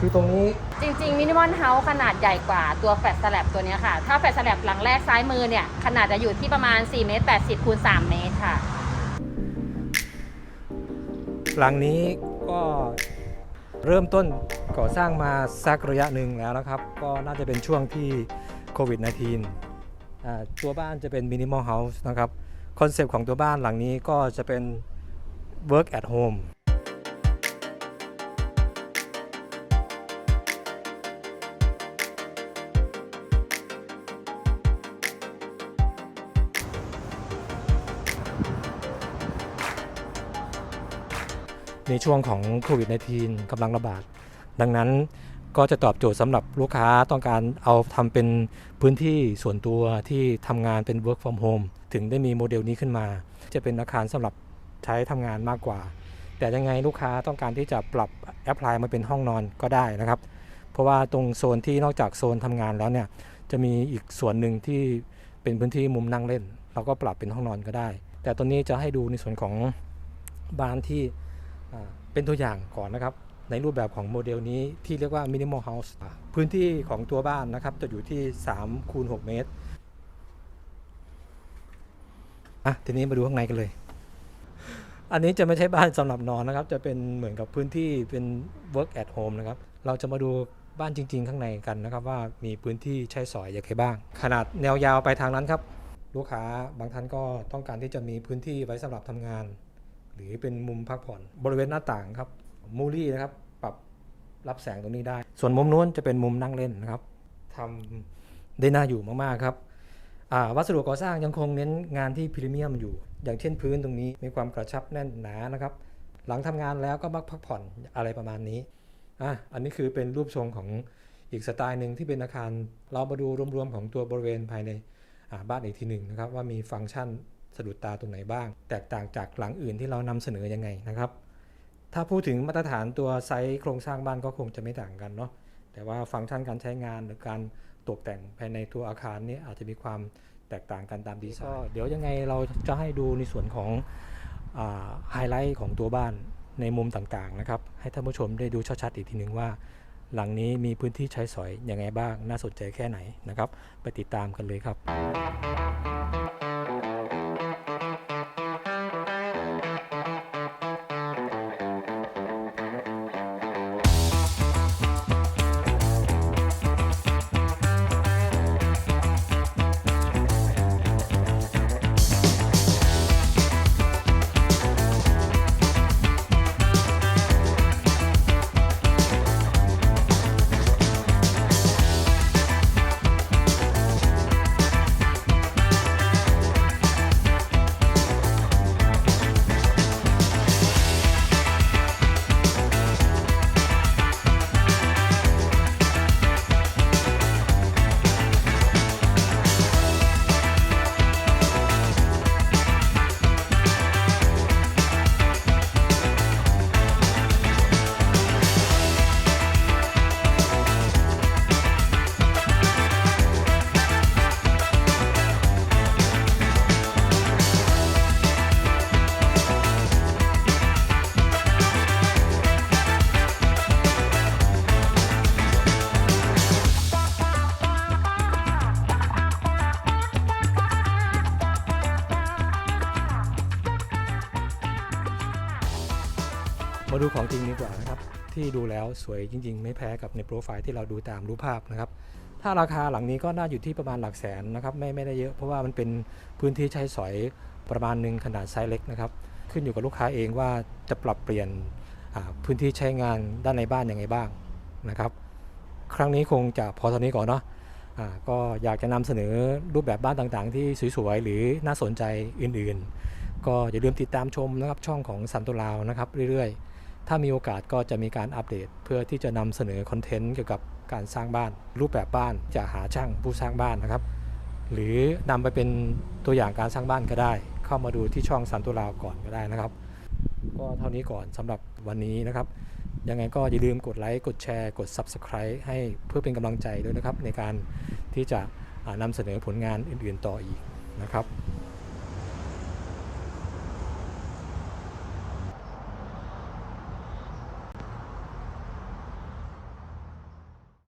คือตรงนี้ จริงๆมินิมอลเฮาส์ขนาดใหญ่กว่าตัวแฟลตสแลบตัวเนี้ยค่ะ ถ้าแฟลตสแลบหลังแรกซ้ายมือเนี่ย ขนาดจะอยู่ที่ประมาณ4เมตร80คูณ3เมตรค่ะ หลังนี้ก็เริ่มต้นก่อสร้างมาสักระยะหนึ่งแล้วนะครับ ก็น่าจะเป็นช่วงที่โควิด -19 อ่าตัวบ้านจะเป็นมินิมอลเฮาส์นะครับ คอนเซปต์ของตัวบ้านหลังนี้ก็จะเป็น work at home ในช่วงของโควิด -19 กำลังระบาด ดังนั้นก็จะตอบโจทย์สำหรับลูกค้าต้องการเอาทำเป็นพื้นที่ส่วนตัวที่ทำงานเป็น work from home ถึงได้มีโมเดลนี้ขึ้นมา จะเป็นอาคารสำหรับใช้ทำงานมากกว่า แต่ยังไงลูกค้าต้องการที่จะปรับแอปพลายมาเป็นห้องนอนก็ได้นะครับ เพราะว่าตรงโซนที่นอกจากโซนทำงานแล้วเนี่ยจะมีอีกส่วนหนึ่งที่เป็นพื้นที่มุมนั่งเล่น เราก็ปรับเป็นห้องนอนก็ได้ แต่ตัวนี้จะให้ดูในส่วนของบ้านที่ เป็นตัวอย่างก่อนนะครับ ในรูปแบบของโมเดลนี้ที่เรียกว่า minimal house พื้นที่ของตัวบ้านนะครับ จะอยู่ที่3คูณ6เมตรอะทีนี้มาดูข้างในกันเลย อันนี้จะไม่ใช่บ้านสำหรับนอนนะครับ จะเป็นเหมือนกับพื้นที่เป็น work at home นะครับ เราจะมาดูบ้านจริง ๆ ข้างในกันนะครับ ว่ามีพื้นที่ใช้สอยอย่างไรบ้าง ขนาดแนวยาวไปทางนั้นครับ ลูกค้าบางท่านก็ต้องการที่จะมีพื้นที่ไว้สำหรับทำงาน หรือเป็นมุมพักผ่อนบริเวณหน้าต่างครับมูลี่นะครับปรับรับแสงตรงนี้ได้ ส่วนมุมนู้นจะเป็นมุมนั่งเล่นนะครับทำได้น่าอยู่มากๆครับวัสดุก่อสร้างยังคงเน้นงานที่พรีเมียมอยู่ อย่างเช่นพื้นตรงนี้มีความกระชับแน่นหนานะครับ หลังทำงานแล้วก็มักพักผ่อนอะไรประมาณนี้อะอันนี้คือเป็นรูปทรงของอีกสไตล์หนึ่งที่เป็นอาคาร เรามาดูรวมๆของตัวบริเวณภายในบ้านอีกทีหนึ่งนะครับ ว่ามีฟังก์ชัน สะดุดตาตรงไหนบ้าง แตกต่างจากหลังอื่นที่เรานำเสนอยังไงนะครับ ถ้าพูดถึงมาตรฐานตัวไซส์โครงสร้างบ้านก็คงจะไม่ต่างกันเนาะแต่ว่าฟังก์ชันการใช้งานหรือการตกแต่งภายในตัวอาคารนี้อาจจะมีความแตกต่างกันตามดีไซน์เดี๋ยวยังไงเราจะให้ดูในส่วนของไฮไลท์ของตัวบ้านในมุมต่างๆนะครับ ให้ท่านผู้ชมได้ดูชัดๆอีกทีหนึ่งว่า หลังนี้มีพื้นที่ใช้สอยยังไงบ้างน่าสนใจแค่ไหนนะครับ ไปติดตามกันเลยครับ มาดูของจริงดีกว่านะครับที่ดูแล้วสวยจริง ๆ ไม่แพ้กับในโปรไฟล์ที่เราดูตามรูปภาพนะครับถ้าราคาหลังนี้ก็น่าอยู่ที่ประมาณหลักแสนนะครับไม่ไม่ได้เยอะเพราะว่ามันเป็นพื้นที่ใช้สอยประมาณหนึ่งขนาดไซส์เล็กนะครับขึ้นอยู่กับลูกค้าเองว่าจะปรับเปลี่ยนพื้นที่ใช้งานด้านในบ้านยังไงบ้างนะครับ ครั้งนี้คงจะพอเท่านี้ก่อนเนาะอ่าก็อยากจะนำเสนอรูปแบบบ้านต่างๆ ที่สวยๆหรือน่าสนใจอื่นๆ ก็อย่าลืมติดตามชมนะครับช่องของสันตุลาวนะครับเรื่อยๆ ถ้ามีโอกาสก็จะมีการอัปเดต เพื่อที่จะนำเสนอคอนเทนต์เกี่ยวกับการสร้างบ้าน รูปแบบบ้านจะหาช่างผู้สร้างบ้านนะครับ หรือนำไปเป็นตัวอย่างการสร้างบ้านก็ได้ เข้ามาดูที่ช่องสันตุลาวก่อนก็ได้นะครับ ก็เท่านี้ก่อนสำหรับวันนี้นะครับ ยังไงก็อย่าลืมกดไลค์กดแชร์กด Subscribe ให้เพื่อเป็นกำลังใจด้วยนะครับ ในการที่จะอ่านำเสนอผลงานอื่นๆต่ออีกนะครับ